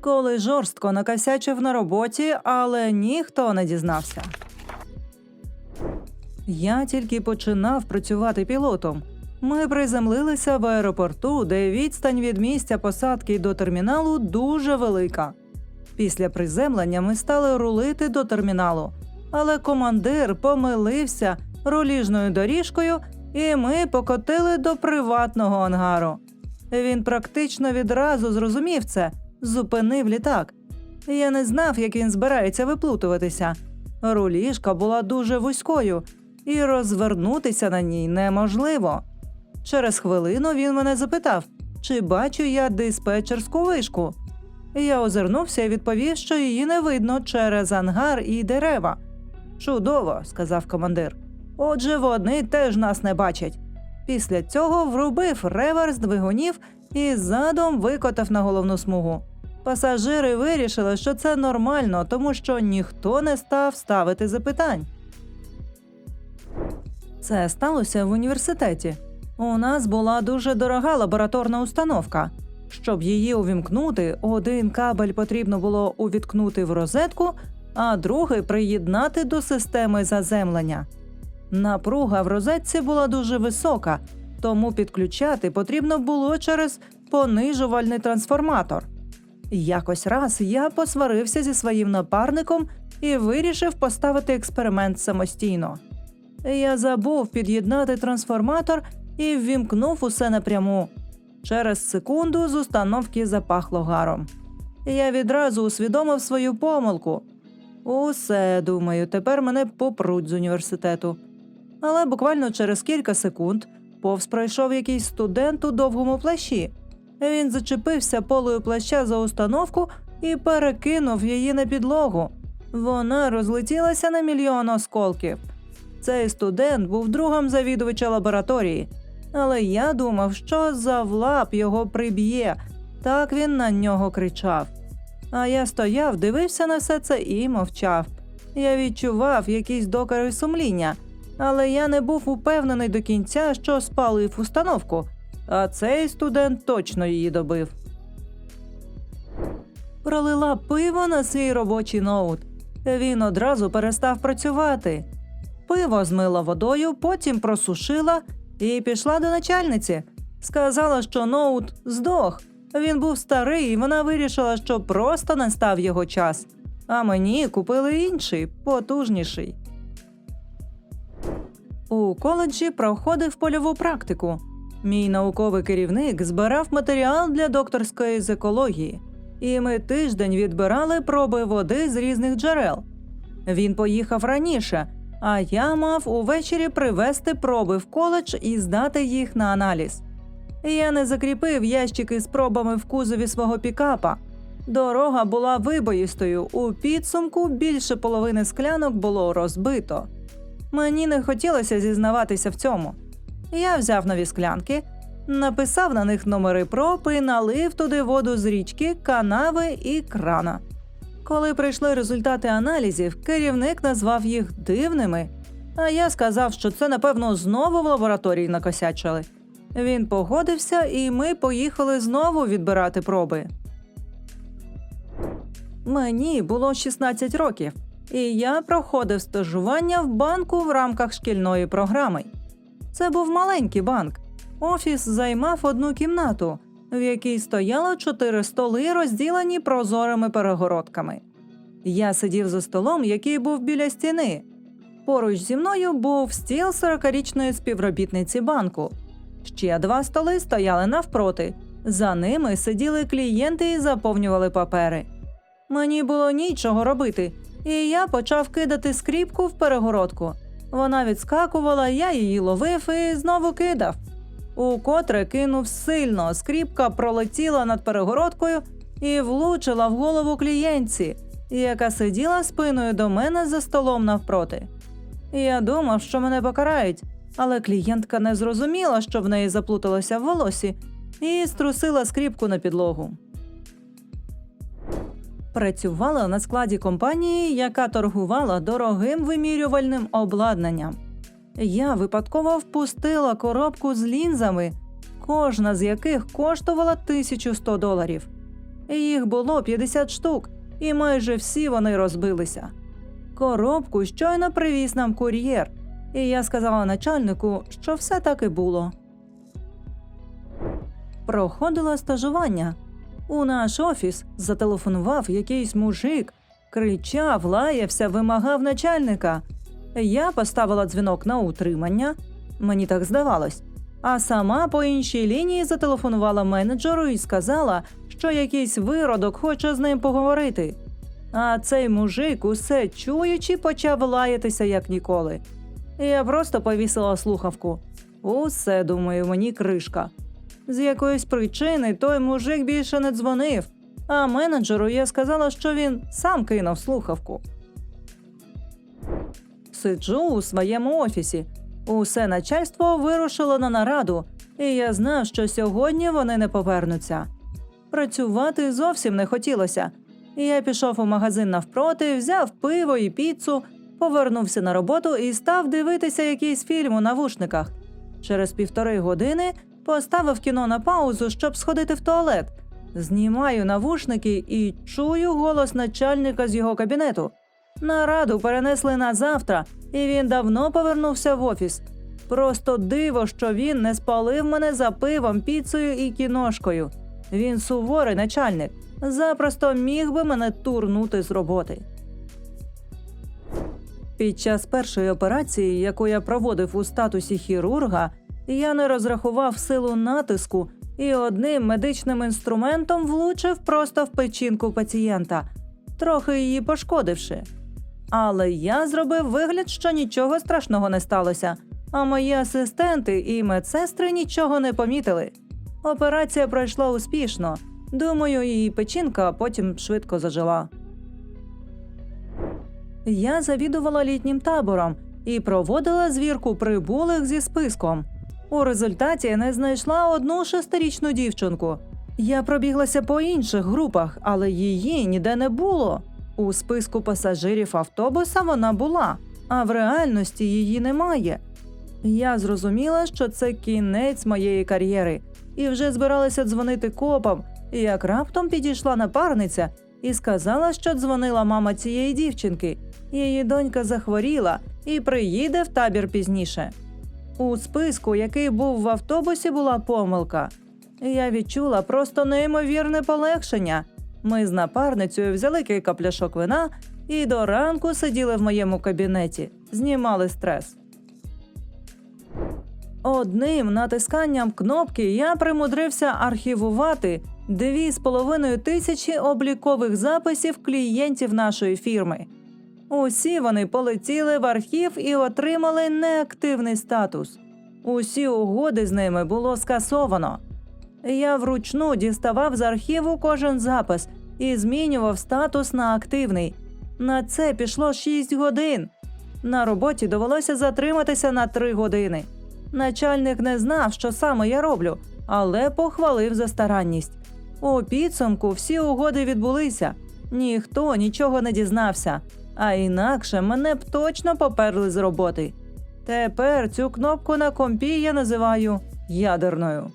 коли жорстко накосячив на роботі, але ніхто не дізнався. Я тільки починав працювати пілотом. Ми приземлилися в аеропорту, де відстань від місця посадки до терміналу дуже велика. Після приземлення ми стали рулити до терміналу, але командир помилився руліжною доріжкою, і ми покотили до приватного ангару. Він практично відразу зрозумів це, зупинив літак. Я не знав, як він збирається виплутуватися. Руліжка була дуже вузькою, і розвернутися на ній неможливо. Через хвилину він мене запитав, чи бачу я диспетчерську вишку. Я озирнувся і відповів, що її не видно через ангар і дерева. Чудово, сказав командир. Отже, вони теж нас не бачать. Після цього врубив реверс двигунів і задом викотав на головну смугу. Пасажири вирішили, що це нормально, тому що ніхто не став ставити запитань. Це сталося в університеті. У нас була дуже дорога лабораторна установка. Щоб її увімкнути, один кабель потрібно було увіткнути в розетку, а другий приєднати до системи заземлення. Напруга в розетці була дуже висока, тому підключати потрібно було через понижувальний трансформатор. Якось раз я посварився зі своїм напарником і вирішив поставити експеримент самостійно. Я забув під'єднати трансформатор і ввімкнув усе напряму. Через секунду з установки запахло гаром. Я відразу усвідомив свою помилку. Усе, думаю, тепер мене попруть з університету. Але буквально через кілька секунд повз пройшов якийсь студент у довгому плащі. Він зачепився полою плаща за установку і перекинув її на підлогу. Вона розлетілася на мільйон осколків. Цей студент був другом завідувача лабораторії, але я думав, що завлап його приб'є. Так він на нього кричав. А я стояв, дивився на все це і мовчав. Я відчував якісь докори сумління, але я не був упевнений до кінця, що спалив установку, а цей студент точно її добив. Пролила пиво на свій робочий ноут. Він одразу перестав працювати. Пиво змила водою, потім просушила і пішла до начальниці. Сказала, що ноут здох. Він був старий, і вона вирішила, що просто настав його час. А мені купили інший, потужніший. У коледжі проходив польову практику. Мій науковий керівник збирав матеріал для докторської з екології, і ми тиждень відбирали проби води з різних джерел. Він поїхав раніше, а я мав увечері привезти проби в коледж і здати їх на аналіз. Я не закріпив ящики з пробами в кузові свого пікапа. Дорога була вибоїстою. У підсумку більше половини склянок було розбито. Мені не хотілося зізнаватися в цьому. Я взяв нові склянки, написав на них номери проб і налив туди воду з річки, канави і крана. Коли прийшли результати аналізів, керівник назвав їх дивними, а я сказав, що це, напевно, знову в лабораторії накосячили. Він погодився, і ми поїхали знову відбирати проби. Мені було 16 років, і я проходив стажування в банку в рамках шкільної програми. Це був маленький банк. Офіс займав одну кімнату, в якій стояло чотири столи, розділені прозорими перегородками. Я сидів за столом, який був біля стіни. Поруч зі мною був стіл 40-річної співробітниці банку. Ще два столи стояли навпроти. За ними сиділи клієнти і заповнювали папери. Мені було нічого робити, і я почав кидати скріпку в перегородку. Вона відскакувала, я її ловив і знову кидав. Укотре кинув сильно, скріпка пролетіла над перегородкою і влучила в голову клієнтці, яка сиділа спиною до мене за столом навпроти. Я думав, що мене покарають, але клієнтка не зрозуміла, що в неї заплуталося в волосі, і струсила скріпку на підлогу. Працювала на складі компанії, яка торгувала дорогим вимірювальним обладнанням. Я випадково впустила коробку з лінзами, кожна з яких коштувала 1100 доларів. Їх було 50 штук, і майже всі вони розбилися. Коробку щойно привіз нам кур'єр, і я сказала начальнику, що все так і було. Проходила стажування. У наш офіс зателефонував якийсь мужик, кричав, лаявся, вимагав начальника. Я поставила дзвінок на утримання, мені так здавалось. А сама по іншій лінії зателефонувала менеджеру і сказала, що якийсь виродок хоче з ним поговорити. А цей мужик, усе чуючи, почав лаятися як ніколи. Я просто повісила слухавку. Усе, думаю, мені кришка. З якоїсь причини той мужик більше не дзвонив, а менеджеру я сказала, що він сам кинув слухавку. Сиджу у своєму офісі. Усе начальство вирушило на нараду, і я знав, що сьогодні вони не повернуться. Працювати зовсім не хотілося. Я пішов у магазин навпроти, взяв пиво і піцу, повернувся на роботу і став дивитися якийсь фільм у навушниках. Через півтори години поставив кіно на паузу, щоб сходити в туалет. Знімаю навушники і чую голос начальника з його кабінету. Нараду перенесли на завтра, і він давно повернувся в офіс. Просто диво, що він не спалив мене за пивом, піцею і кіношкою. Він суворий начальник, запросто міг би мене турнути з роботи. Під час першої операції, яку я проводив у статусі хірурга, я не розрахував силу натиску і одним медичним інструментом влучив просто в печінку пацієнта, трохи її пошкодивши. Але я зробив вигляд, що нічого страшного не сталося, а мої асистенти і медсестри нічого не помітили. Операція пройшла успішно. Думаю, її печінка потім швидко зажила. Я завідувала літнім табором і проводила звірку прибулих зі списком. У результаті не знайшла одну шестирічну дівчинку. Я пробіглася по інших групах, але її ніде не було. У списку пасажирів автобуса вона була, а в реальності її немає. Я зрозуміла, що це кінець моєї кар'єри, і вже збиралася дзвонити копам, як раптом підійшла напарниця і сказала, що дзвонила мама цієї дівчинки. Її донька захворіла і приїде в табір пізніше. У списку, який був в автобусі, була помилка. Я відчула просто неймовірне полегшення. Ми з напарницею взяли кілька пляшок вина і до ранку сиділи в моєму кабінеті, знімали стрес. Одним натисканням кнопки я примудрився архівувати дві з половиною тисячі облікових записів клієнтів нашої фірми. Усі вони полетіли в архів і отримали неактивний статус. Усі угоди з ними було скасовано. Я вручну діставав з архіву кожен запис і змінював статус на активний. На це пішло 6 годин. На роботі довелося затриматися на 3 години. Начальник не знав, що саме я роблю, але похвалив за старанність. У підсумку всі угоди відбулися. Ніхто нічого не дізнався, а інакше мене б точно поперли з роботи. Тепер цю кнопку на компі я називаю ядерною.